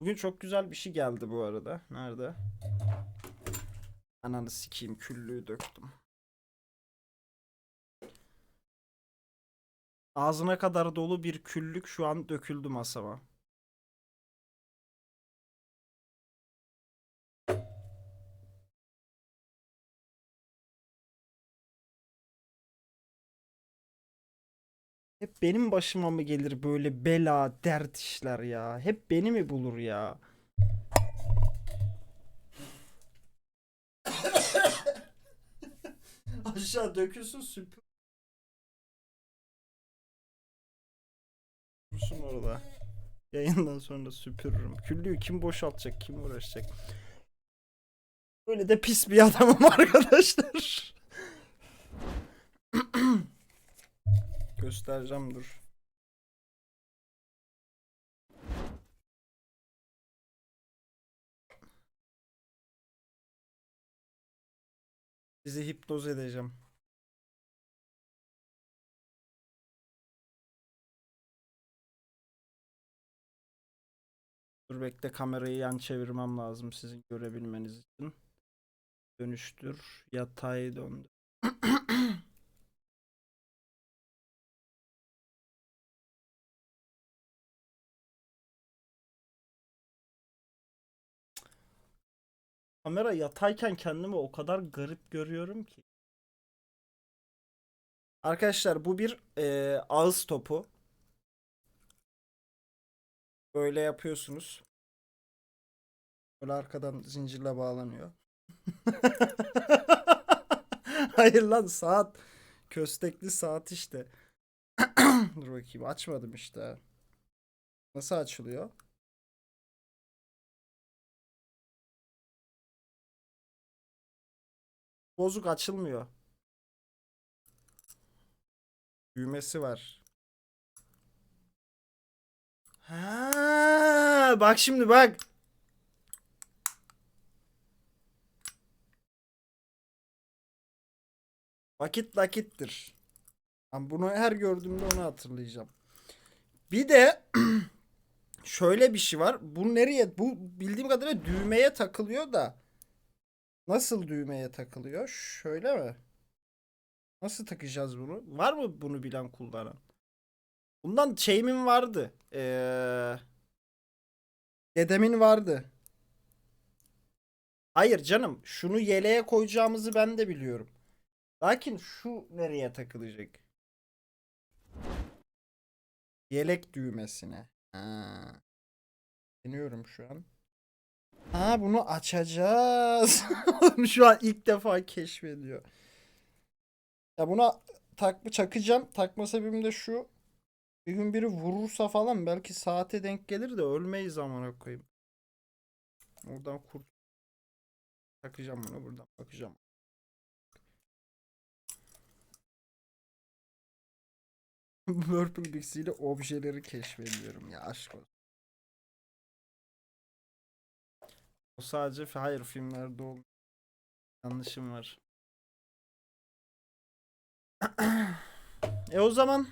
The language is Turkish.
Bugün çok güzel bir şey geldi bu arada. Nerede? Ananı sikeyim küllüğü döktüm. Ağzına kadar dolu bir küllük şu an döküldü masama. Hep benim başıma mı gelir böyle bela, dert işler ya? Hep beni mi bulur ya? Aşağı dökülsün süpür. Dursun orada. Yayından sonra süpürürüm. Küllüğü kim boşaltacak, kim uğraşacak? Böyle de pis bir adamım arkadaşlar. Göstereceğim dur. Sizi hipnoz edeceğim. Dur bekle kamerayı yan çevirmem lazım sizin görebilmeniz için. Dönüştür. Yatay döndür. Kamera yatayken kendimi o kadar garip görüyorum ki. Arkadaşlar bu bir eee, ağız topu. Böyle yapıyorsunuz. Böyle arkadan zincirle bağlanıyor. Hayır lan saat. Köstekli saat işte. Dur bakayım açmadım işte. Nasıl açılıyor? Bozuk açılmıyor. Düğmesi var. Ha, bak şimdi bak. Vakit nakittir. Ben bunu her gördüğümde onu hatırlayacağım. Bir de şöyle bir şey var. Bu nereye? Bu bildiğim kadarıyla düğmeye takılıyor da. Nasıl düğmeye takılıyor? Şöyle mi? Nasıl takacağız bunu? Var mı bunu bilen kullanan? Bundan şeyimin vardı. Ee, dedemin vardı. Hayır canım. Şunu yeleğe koyacağımızı ben de biliyorum. Lakin şu nereye takılacak? Yelek düğmesine. Ha. Deniyorum şu an. Ha bunu açacağız. Şu an ilk defa keşfediyor. Ya buna tak çakacağım. Takma sebebim de şu. Bir gün biri vurursa falan belki saate denk gelir de ölmeyiz amına koyayım. Oradan kurt. Takacağım bunu buradan bakacağım. Purple Bixie ile objeleri keşfediyorum ya aşk olsun. O sadece hayır filmlerde ol. Yanlışım var. e o zaman